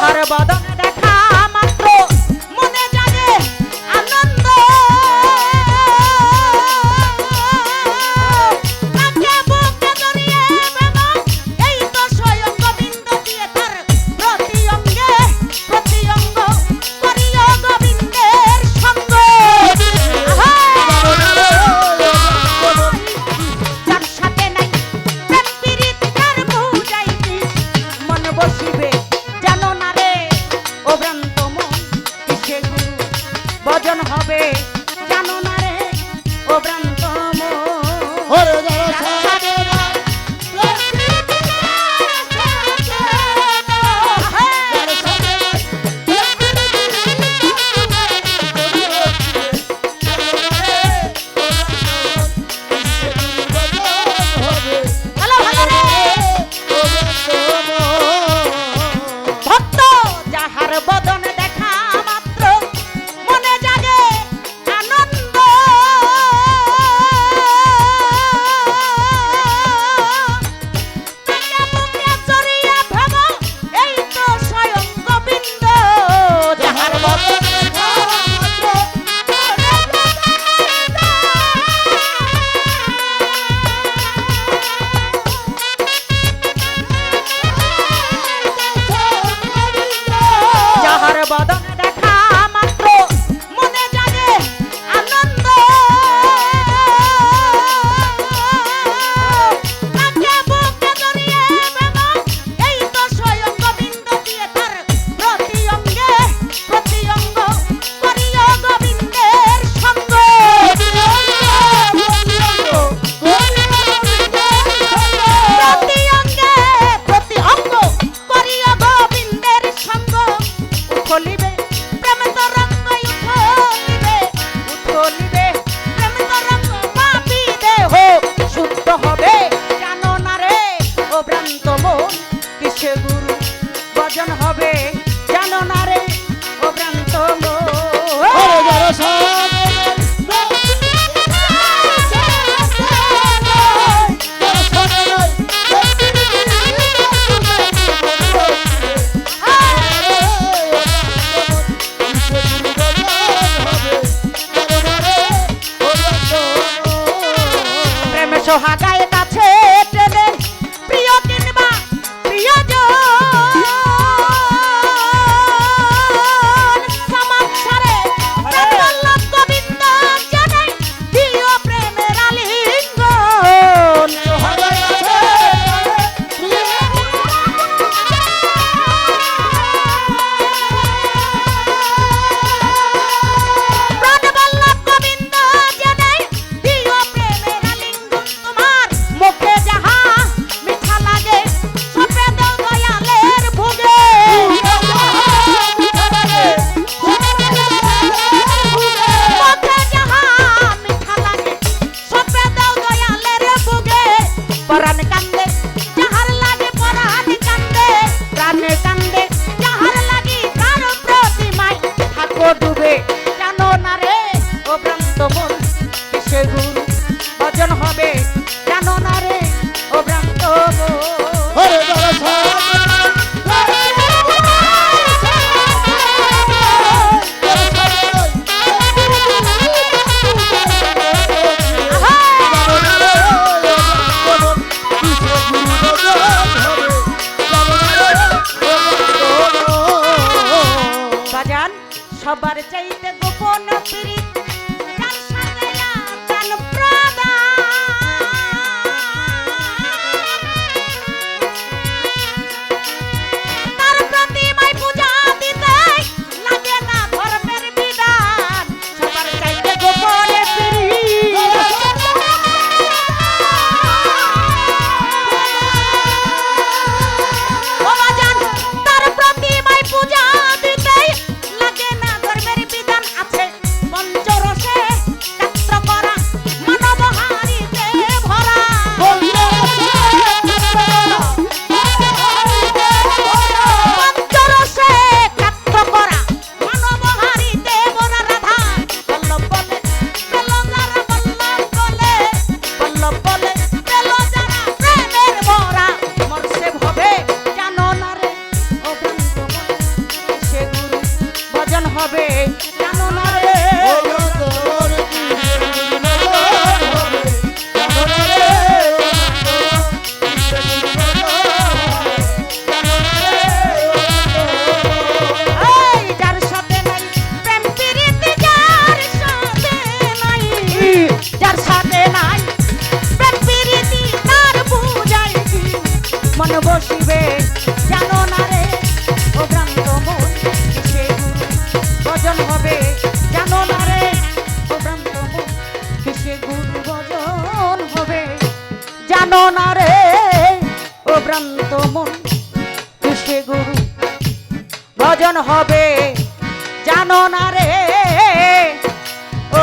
তাহার বাদা ভজন হবে। জানো না রে ও ব্রাহ্মণ দর্শন হবে জানো না রে ও ভ্রান্ত জানো না রে ও ভ্রান্ত গুরু ভজন হবে জানো না রে ও